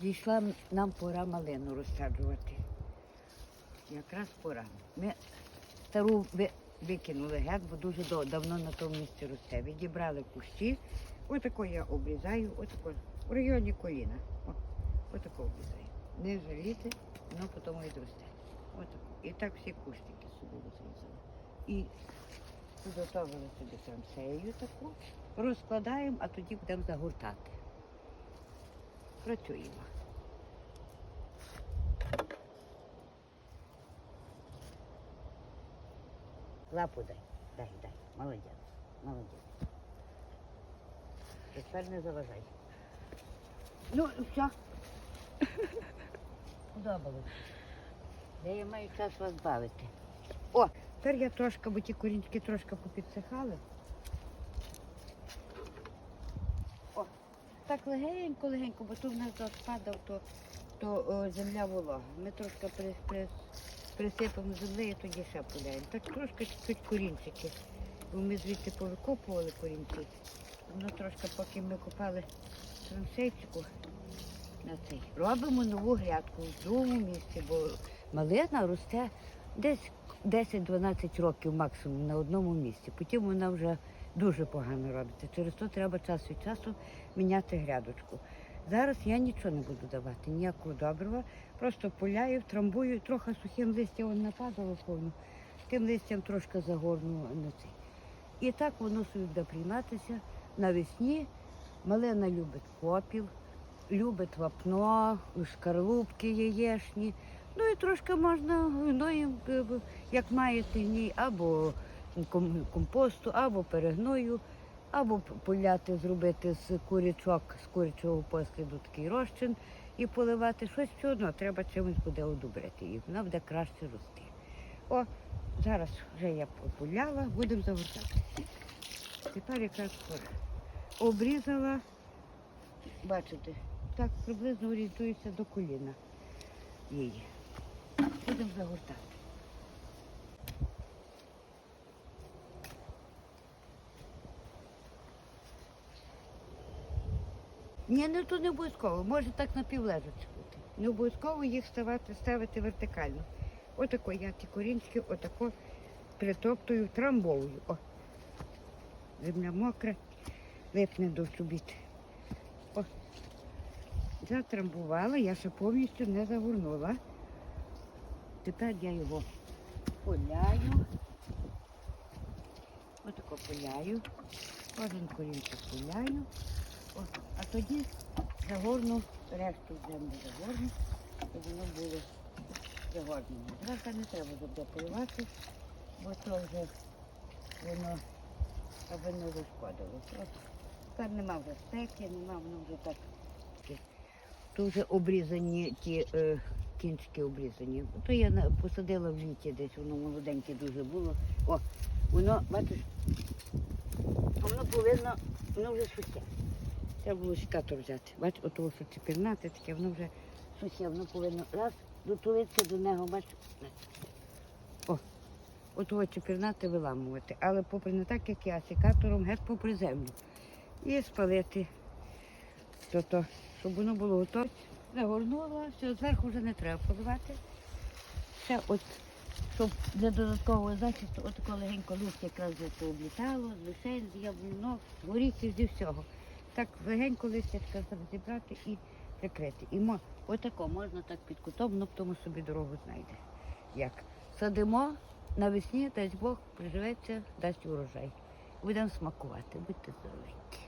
Дійшла нам пора малину розсаджувати. Якраз пора. Ми стару ви- викинули геть, бо дуже давно на тому місці росте. Відібрали кущі. Отако я обрізаю, отако, в районі коліна. О, отако обрізаю. Не жаліти, воно потім відросте. Отако. І так всі кустики собі розрізали. І підготовили собі траншею таку, розкладаємо, а тоді будемо загортати. Працюємо. Лапу дай, дай, дай. Молодець, молодець. Тепер не заважай. Ну, все. Подобалось. Я маю час вас бавити. О, тепер я трошки, бо ті корінчики трошки попідсихали. Так легенько, легенько, бо тут в нас дощ падав, то, то о, земля волога. Ми трошки при, при, присипемо землею, тоді ще поляємо. Так трошки чуть корінчики. Бо ми звідти повикопували корінці. Воно трошки, поки ми копали траншейчику на цей. Робимо нову грядку в другому місці, бо малина росте десь 10-12 років максимум на одному місці. Потім вона вже дуже погано робиться. Через то треба час від часу міняти грядочку. Зараз я нічого не буду давати, ніякого добрива. Просто поляю, трамбую, трохи сухим листям нападало повно, тим листям трошки загорну на цей. І так воно собі буде прийматися навесні. Малина любить попіл, любить вапно, шкарлупки яєчні. Ну і трошки можна гною, е, як маєте гній, або компосту, або перегною, або поляти, зробити з курячок, з курячого посліду такий розчин і поливати. Щось все одно треба чимось буде одобрити їх. Вона буде краще рости. О, зараз вже я поляла, будемо загортати. Тепер якраз пора. Обрізала, бачите, так приблизно орієнтується до коліна її. Будемо загортати. Ні, ну то не обов'язково. Може так на півлежачі бути. Не обов'язково їх ставати, ставити вертикально. Отако я ті корінчики, отако притоптую, трамбовую. О. Земля мокра, липне до чобіт. О. Затрамбувала, я ще повністю не загорнула. Тепер я його поляю. Отако поляю. Кожен корінчик поляю. А тоді загорну, решту землю загорну, щоб воно було загорнено. Зараз не треба поливати, бо то вже воно аби не зашкодило. Тепер нема вже спеки, нема, воно вже так. Тут вже обрізані ті е, кінчики обрізані. То я посадила в літі десь, воно молоденьке дуже було. О, воно, бачиш, воно повинно, воно вже сухе. Треба було секатор взяти. Бач, ото що чепірнати таке, воно вже сухе, воно повинно раз дотулитися до нього, бач. О, ото чепірнати виламувати. Але попри не так, як я, секатором геть попри землю. І спалити. То-то, щоб воно було готове. Загорнула, все, зверху вже не треба поливати. Ще от, щоб для додаткового захисту, отако легенько листя якраз вже пооблітало, з лишень, з яблунок, горіхів, зі всього. Так легенько листячка зібрати і прикрити. І мо, отако можна так під кутом, ну тому собі дорогу знайде. Як? Садимо навесні, дасть Бог, приживеться, дасть урожай. Будемо смакувати. Будьте здоровенькі.